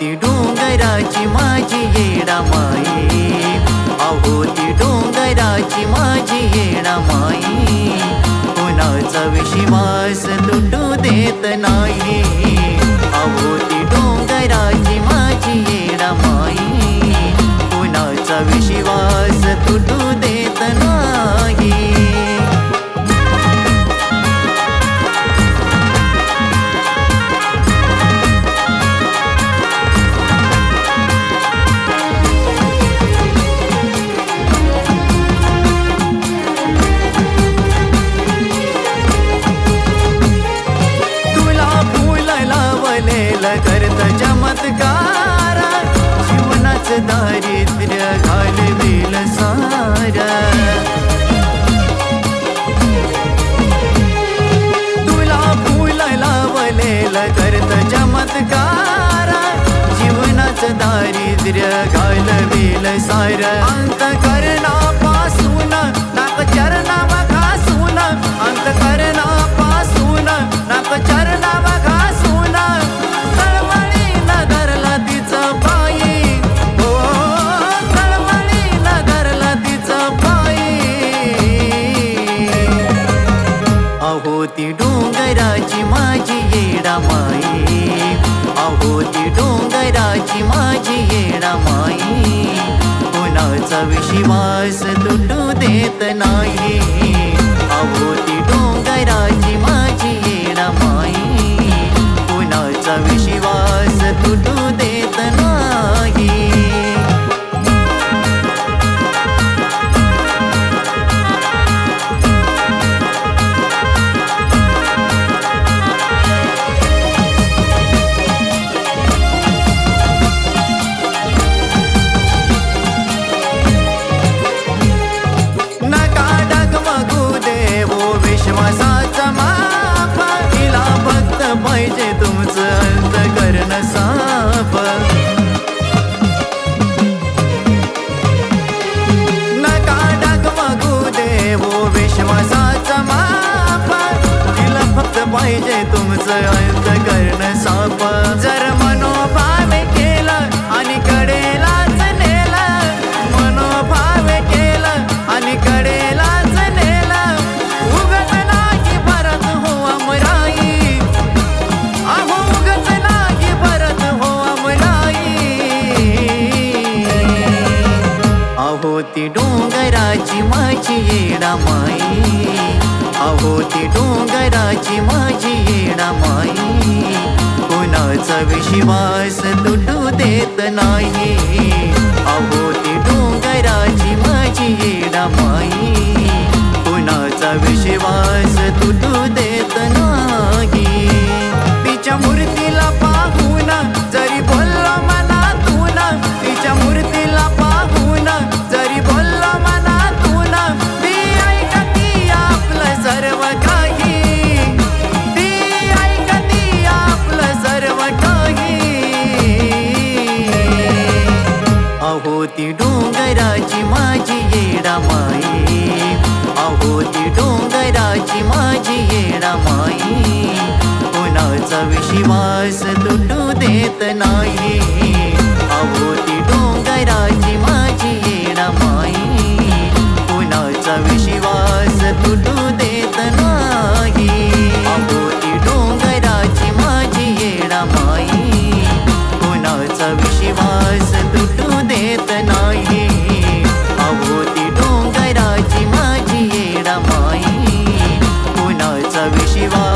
ती डोंगराची माझी येडा माई अहो ती डोंगराची माझी येडा माई कुणाचा विश्वास तुटू देत नाही. अहो ती डोंगराची माझी येडा माई कुणाचा विश्वास घालवेल सार अंत करणापासून नाक चरणावा घासून अंत करणापासून नाक चरणावा घासून तळमळीनं धरला तिचं पायी. हो तळमळीनं धरला तिचं पायी. अहो ती डोंगराची माझी येडा माई. अहो ती डोंगराची माझी येडा माई. विश्वास तुटू देत नाही आवती डोंगराची माझी अहो ती डोंगराची माझी येडा माई. अहो ती डोंगराची माझी येडा माई. कोणाचा विश्वास तुटू देत नाही. अहो ती डोंगराची माझी येडा माई. अहो ती डोंगराची माझी येडा माई. कोणाचा विश्वास तुटू देत नाही. अहो ती डोंगराची माझी देत नाही. अवती डोंगराची माझी येडा माई. कुणाचा विशिवा